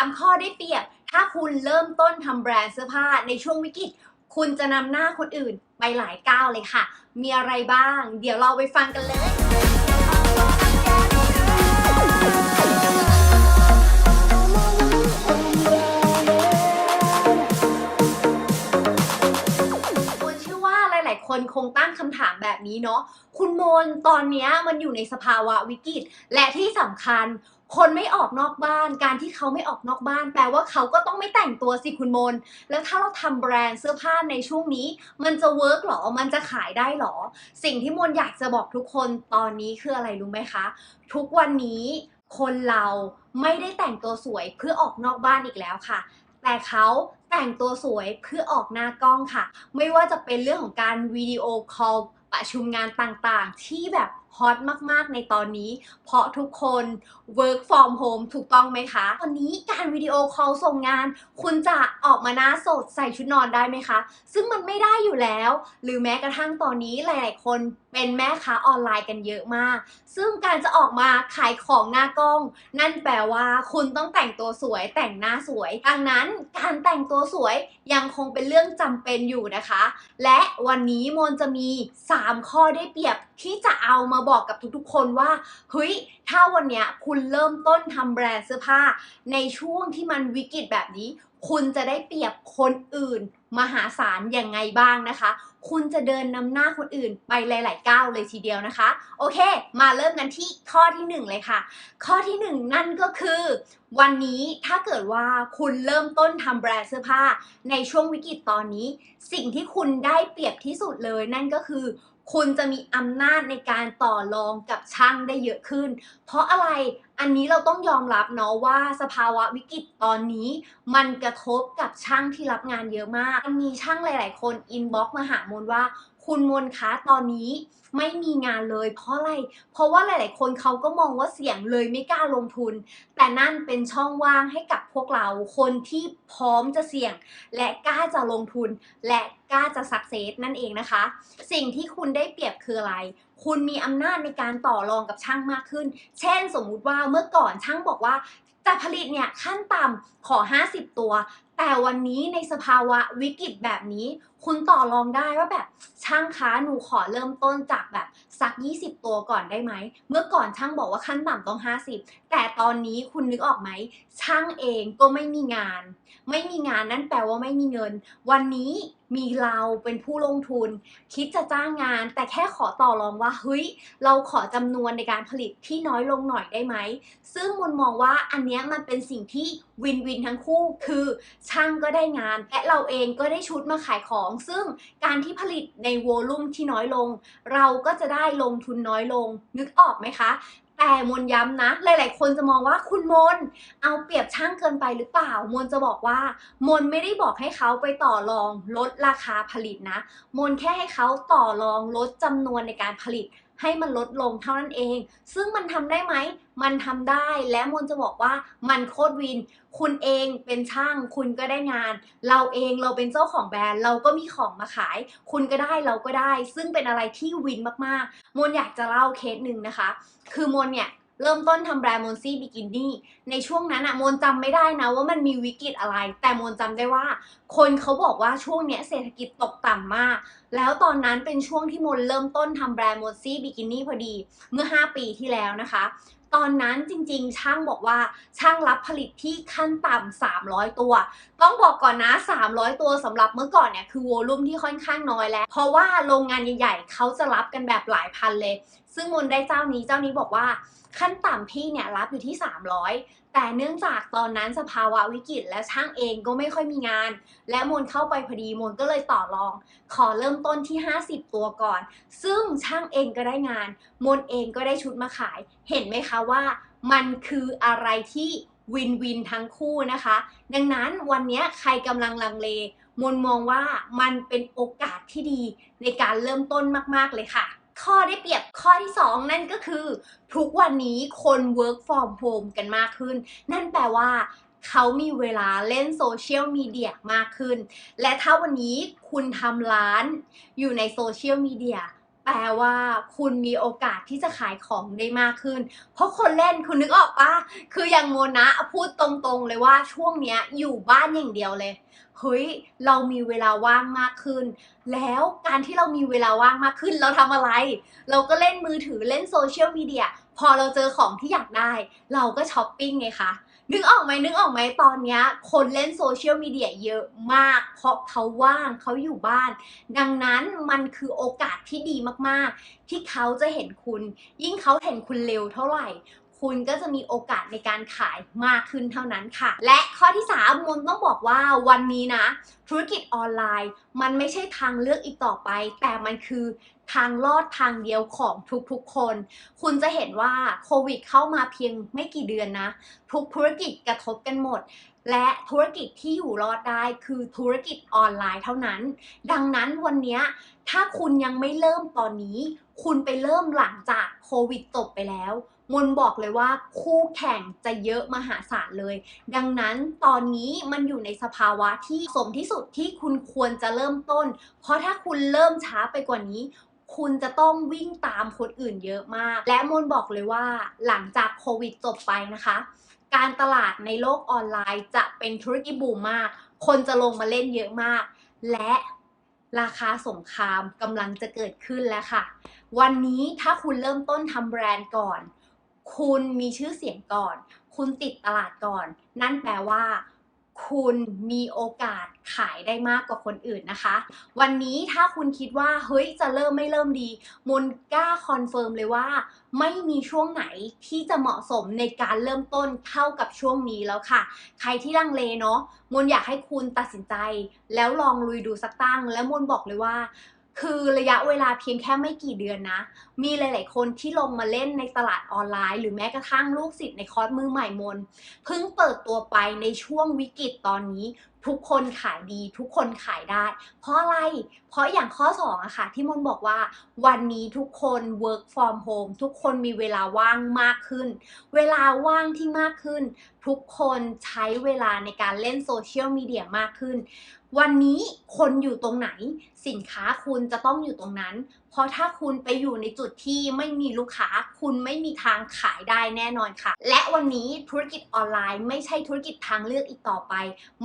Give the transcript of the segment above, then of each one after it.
3 ข้อได้เปรียบ ถ้าคุณเริ่มต้นทำแบรนด์เสื้อผ้าในช่วงวิกฤต คุณจะนำหน้าคนอื่นไปหลายก้าวเลยค่ะ มีอะไรบ้าง เดี๋ยวเราไปฟังกันเลย คุณเชื่อว่าหลาย ๆ คนคงตั้งคำถามแบบนี้เนาะ คุณโมนตอนเนี้ยมันอยู่ในสภาวะวิกฤต และที่สำคัญ คนไม่ออกนอกบ้าน การที่เขาไม่ออกนอกบ้าน แปลว่าเขาก็ต้องไม่แต่งตัวสิคุณโมน แล้วถ้าเราทำแบรนด์เสื้อผ้าในช่วงนี้ มันจะเวิร์กหรอ มันจะขายได้หรอ สิ่งที่มนอยากจะบอกทุกคนตอนนี้คืออะไรรู้ไหมคะ ทุกวันนี้คนเราไม่ได้แต่งตัวสวยเพื่อออกนอกบ้านอีกแล้วค่ะ แต่เขาแต่งตัวสวยเพื่อออกหน้ากล้องค่ะ ไม่ว่าจะเป็นเรื่องของการวิดีโอคอลประชุมงานต่างๆ ที่แบบ ฮอตมาก ๆ ในตอนนี้ เพราะทุกคน work from home ถูกต้องไหมคะ ตอนนี้การวิดีโอคอลส่งงาน คุณจะออกมาหน้าสดใส่ชุดนอนได้ไหมคะ ซึ่งมันไม่ได้อยู่แล้ว หรือแม้กระทั่งตอนนี้หลาย ๆ คนเป็นแม่ค้าออนไลน์กันเยอะมาก ซึ่งการจะออกมาขายของหน้ากล้อง นั่นแปลว่าคุณต้องแต่งตัวสวยแต่งหน้าสวย ดังนั้นการแต่งตัวสวยยังคงเป็นเรื่องจำเป็นอยู่นะคะ และวันนี้มนจะมี 3 ข้อได้เปรียบที่จะเอามาบอกกับทุกๆ คนว่าเฮ้ยถ้าวันนี้คุณเริ่มต้นทำแบรนด์เสื้อผ้า ในช่วงที่มันวิกฤตแบบนี้ คุณจะได้เปรียบคนอื่น มหาศาลอย่างไงบ้างนะคะ คุณจะเดินนำหน้าคนอื่นไปหลาย ๆ ก้าวเลยทีเดียวนะคะ โอเค มาเริ่มกันที่ข้อที่หนึ่งเลยค่ะ ข้อที่หนึ่งนั่นก็คือ วันนี้ถ้าเกิดว่าคุณเริ่มต้นทำแบรนด์เสื้อผ้า ในช่วงวิกฤตตอนนี้ สิ่งที่คุณได้เปรียบที่สุดเลยนั่นก็คือ คุณจะมีอำนาจในการต่อรองกับช่างได้เยอะขึ้น เพราะอะไรอันนี้เราต้องยอมรับเนาะว่าสภาวะวิกฤตตอนนี้ มันกระทบกับช่างที่รับงานเยอะมาก มีช่างหลาย ๆ คนอินบ็อกมาหามนว่า คุณมนคะตอนนี้ไม่มีงานเลยเพราะอะไร เพราะว่าหลาย ๆ คนเขาก็มองว่าเสี่ยงเลยไม่กล้าลงทุน แต่นั่นเป็นช่องว่างให้กับพวกเราคนที่พร้อมจะเสี่ยง และกล้าจะลงทุน และกล้าจะสักเซสนั่นเองนะคะ สิ่งที่คุณได้เปรียบคืออะไร คุณมีอำนาจในการต่อรองกับช่างมากขึ้น เช่นสมมุติว่าเมื่อก่อนช่างบอกว่าจะผลิตเนี่ยขั้นต่ำขอ 50 ตัว แต่วันนี้ในสภาวะวิกฤตแบบนี้ คุณต่อรองได้ว่าแบบช่างคะหนูขอเริ่มต้นจากแบบสัก 20 ตัวก่อนได้ไหม เมื่อก่อนช่างบอกว่าขั้นต่ำต้อง 50 แต่ตอนนี้คุณนึกออกไหม ช่างเองก็ไม่มีงาน ไม่มีงานนั่นแปลว่าไม่มีเงิน วันนี้มีเราเป็นผู้ลงทุน คิดจะจ้างงาน แต่แค่ขอต่อรองว่าเฮ้ยเราขอจำนวนในการผลิตที่น้อยลงหน่อยได้ไหม ซึ่งมนมองว่าอันเนี้ยมันเป็นสิ่งที่วินวินทั้งคู่คือ ช่างก็ได้งานและเราเองก็ได้ชุดมาขายของซึ่งการที่ผลิตในโวลุ่มที่น้อยลง เราก็จะได้ลงทุนน้อยลง นึกออกไหมคะ แต่มนย้ำนะ หลาย ๆ คนจะมองว่าคุณมน เอาเปรียบช่างเกินไปหรือเปล่า มนจะบอกว่า มนไม่ได้บอกให้เขาไปต่อรองลดราคาผลิตนะ มนแค่ให้เขาต่อรองลดจำนวนในการผลิต ให้มันลดลงเท่านั้นเอง ซึ่งมันทำได้ไหม มันทำได้และมนจะบอกว่ามันโคตรวิน คุณเองเป็นช่าง คุณก็ได้งาน เราเองเราเป็นเจ้าของแบรนด์ เราก็มีของมาขาย คุณก็ได้เราก็ได้ ซึ่งเป็นอะไรที่วินมากๆ มนอยากจะเล่าเคสหนึ่งนะคะ คือมนเนี่ย เริ่มต้นทำแบรนด์มนซี่บิกินี่ในช่วงนั้นอะมนจำไม่ได้นะว่ามันมีวิกฤตอะไร แต่มนจำได้ว่า คนเขาบอกว่าช่วงเนี้ยเศรษฐกิจตกต่ำมาก แล้วตอนนั้นเป็นช่วงที่มนเริ่มต้นทำแบรนด์มนซี่บิกินี่พอดีเมื่อ 5 ปีที่แล้วนะคะ ตอนนั้นจริงๆ ช่างบอกว่าช่างรับผลิตที่ขั้นต่ำ300 ตัว ต้องบอกก่อนนะ 300 ตัวสำหรับเมื่อก่อนเนี่ยคือโวลุ่มที่ค่อนข้างน้อยแล้ว เพราะว่าโรงงานใหญ่ๆเขาจะรับกันแบบหลายพันเลยซึ่งมนได้เจ้านี้เจ้านี้บอกว่าขั้นต่ำพี่เนี่ยรับอยู่ที่ 300 แต่เนื่องจากตอนนั้นสภาวะวิกฤตและช่างเองก็ไม่ค่อยมีงาน และมนเข้าไปพอดีมนก็เลยต่อรอง ขอเริ่มต้นที่ 50 ตัวก่อน ซึ่งช่างเองก็ได้งาน มนเองก็ได้ชุดมาขาย เห็นไหมคะว่ามันคืออะไรที่วินวินทั้งคู่นะคะ ดังนั้นวันนี้ใครกำลังลังเล มนมองว่ามันเป็นโอกาสที่ดีในการเริ่มต้นมาก ๆ เลยค่ะ ข้อได้เปรียบข้อที่ 2 นั่นก็คือ ทุกวันนี้คน work from home กันมากขึ้น นั่นแปลว่าเขามีเวลาเล่นโซเชียลมีเดียมากขึ้น และถ้าวันนี้คุณทำร้านอยู่ในโซเชียลมีเดีย แปลว่าคุณมีโอกาสที่จะขายของได้มากขึ้น เพราะคนเล่นคุณนึกออกปะคืออย่างโมนะพูดตรงๆเลยว่าช่วงเนี้ยอยู่บ้านอย่างเดียวเลยเฮ้ยเรามีเวลาว่างมากขึ้น แล้วการที่เรามีเวลาว่างมากขึ้น เราทำอะไร เราก็เล่นมือถือเล่นโซเชียลมีเดียพอเราเจอของที่อยากได้ เราก็ช้อปปิ้งไงคะ นึกออกไหมนึกออกไหมตอนเนี้ยคนเล่นโซเชียลมีเดียเยอะมาก เพราะเขาว่างเขาอยู่บ้าน ดังนั้นมันคือโอกาสที่ดีมากๆ ที่เขาจะเห็นคุณ ยิ่งเขาเห็นคุณเร็วเท่าไหร่ คุณก็จะมีโอกาสในการขายมากขึ้นเท่านั้นค่ะ และข้อที่3มนต้องบอกว่าวันนี้นะ ธุรกิจออนไลน์ มันไม่ใช่ทางเลือกอีกต่อไป แต่มันคือทางลอดทางเดียวของทุกๆคน คุณจะเห็นว่าโควิดเข้ามาเพียงไม่กี่เดือนนะ ทุกธุรกิจกระทบกันหมด และธุรกิจที่อยู่รอดได้คือธุรกิจออนไลน์เท่านั้น ดังนั้นวันนี้ถ้าคุณยังไม่เริ่มตอนนี้ คุณไปเริ่มหลังจากโควิดจบไปแล้ว มนบอกเลยว่าคู่แข่งจะเยอะมหาศาลเลย ดังนั้นตอนนี้มันอยู่ในสภาวะที่สมที่สุดที่คุณควรจะเริ่มต้น เพราะถ้าคุณเริ่มช้าไปกว่านี้คุณจะต้องวิ่งตามคนอื่นเยอะมาก และมนบอกเลยว่าหลังจากโควิดจบไปนะคะ การตลาดในโลกออนไลน์จะเป็นธุรกิจบูมมาก คนจะลงมาเล่นเยอะมาก และราคาสงครามกำลังจะเกิดขึ้นแล้วค่ะ วันนี้ถ้าคุณเริ่มต้นทำแบรนด์ก่อน คุณมีชื่อเสียงก่อน คุณติดตลาดก่อน นั่นแปลว่า คุณมีโอกาสขายได้มากกว่าคนอื่นนะคะ วันนี้ถ้าคุณคิดว่าเฮ้ยจะเริ่มไม่เริ่มดี มนกล้าคอนเฟิร์มเลยว่า ไม่มีช่วงไหนที่จะเหมาะสมในการเริ่มต้นเท่ากับช่วงนี้แล้วค่ะ ใครที่ลังเลเนาะมนอยากให้คุณตัดสินใจ แล้วลองลุยดูสักตั้ง แล้วมนบอกเลยว่า คือระยะเวลาเพียงแค่ไม่กี่เดือนนะ มีหลาย ๆ คนที่ลงมาเล่นในตลาดออนไลน์ หรือแม้กระทั่งลูกศิษย์ในคอร์สมือใหม่มน เพิ่งเปิดตัวไปในช่วงวิกฤตตอนนี้ ทุกคนขายดี ทุกคนขายได้ เพราะอะไร เพราะอย่างข้อ2อะค่ะ ที่มนบอกว่า วันนี้ทุกคน work from home ทุกคนมีเวลาว่างมากขึ้น เวลาว่างที่มากขึ้นทุกคนใช้เวลาในการเล่นโซเชียลมีเดียมากขึ้น วันนี้คนอยู่ตรงไหน สินค้าคุณจะต้องอยู่ตรงนั้น เพราะถ้าคุณไปอยู่ในจุดที่ไม่มีลูกค้า คุณไม่มีทางขายได้แน่นอนค่ะ และวันนี้ธุรกิจออนไลน์ไม่ใช่ธุรกิจทางเลือกอีกต่อไป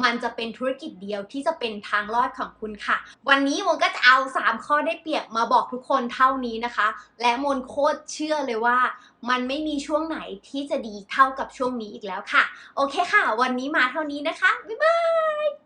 มันจะเป็นธุรกิจเดียวที่จะเป็นทางรอดของคุณค่ะ วันนี้มนก็จะเอา 3 ข้อได้เปรียบมาบอกทุกคนเท่านี้นะคะ และมนโคตรเชื่อเลยว่า มันไม่มีช่วงไหนที่จะดีเท่ากับช่วงนี้อีกแล้วค่ะ โอเคค่ะ วันนี้มาเท่านี้นะคะ บ๊ายบาย